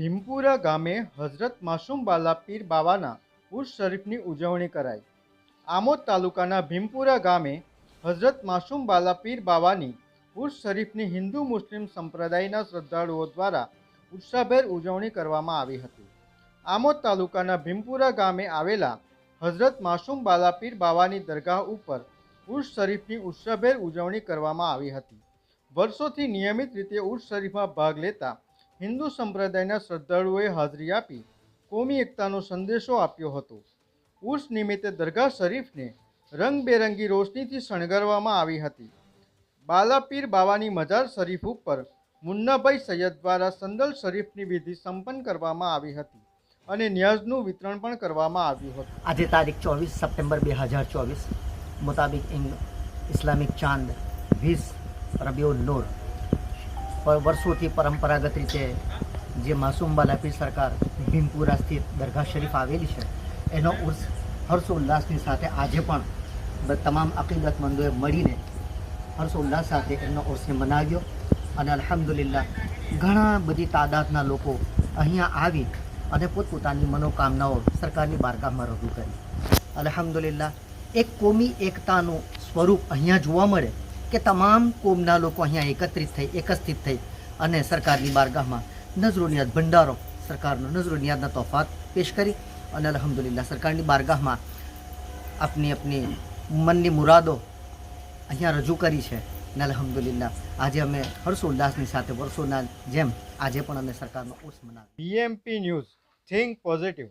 ભીમપુરા ગામે હઝરત માસુમબાલા પીર બાવાના ઉર્સ શરીફની ઉજવણી કરાઈ. આમોદ તાલુકાના ભીમપુરા ગામે હઝરત માસુમબાલા પીર બાવાની ઉર્સ શરીફની હિન્દુ મુસ્લિમ સંપ્રદાયના શ્રદ્ધાળુઓ દ્વારા ઉત્સાહભેર ઉજવણી કરવામાં આવી હતી. આમોદ તાલુકાના ભીમપુરા ગામે આવેલા હઝરત માસુમબાલા પીર બાવાની દરગાહ ઉપર ઉર્સ શરીફની ઉત્સાહભેર ઉજવણી કરવામાં આવી હતી. વર્ષોથી નિયમિત રીતે ઉર્સ શરીફમાં ભાગ લેતા હિન્દુ સંપ્રદાયના શ્રદ્ધાળુઓએ હાજરી આપી કોમી એકતાનો સંદેશો આપ્યો હતો. ઉર્સ નિમિત્તે દરગાહ શરીફને રંગબેરંગી રોશનીથી શણગારવામાં આવી હતી. બાલાપીર બાવાની મજાર શરીફ ઉપર મુન્નાભાઈ સૈયદ દ્વારા સંદલ શરીફની વિધિ સંપન્ન કરવામાં આવી હતી અને ન્યાઝનું વિતરણ પણ કરવામાં આવ્યું હતું. આજે તારીખ ચોવીસ સપ્ટેમ્બર બે હજાર ચોવીસ મુતાબિક ઇસ્લામિક ચાંદ વીસ રબિયો નૂર વર્ષોથી પરંપરાગત રીતે જે માસુમ બાલાપી સરકાર ભીમપુરા સ્થિત દરગાહ શરીફ આવેલી છે, એનો ઉર્સ, હર્ષોલ્લાસની સાથે આજે પણ તમામ અકીદતમંદોએ મળીને હર્ષોલ્લાસ સાથે એમનો ઉર્સને મનાવ્યો અને અલહમદુલિલ્લા ઘણા બધી તાદાદના લોકો અહીંયા આવી અને પોતપોતાની મનોકામનાઓ સરકારની બારગાહમાં રજૂ કરી. અલહમદુલિલ્લા એક કોમી એકતાનું સ્વરૂપ અહીંયા જોવા મળે કે તમામ કોમના લોકો અહીંયા એકત્રિત થઈ એકત્રિત થઈ અને સરકારની બારગાહમાં નજરોનિયાદ ભંડારો, સરકારનો નજરોનિયાદના તોફાત પેશ કરી અને અલ્હમ્દુલિલ્લાહ સરકારની બારગાહમાં આપની આપની મનની મુરાદો અહીંયા રજૂ કરી છે અને અલ્હમ્દુલિલ્લાહ આજે અમે હર્ષોલ્લાસની સાથે, વર્ષોના જેમ આજે પણ અમે સરકારનો ઉર્સ મનાવ્યો બીએમપી ન્યૂઝ થિંક પોઝિટિવ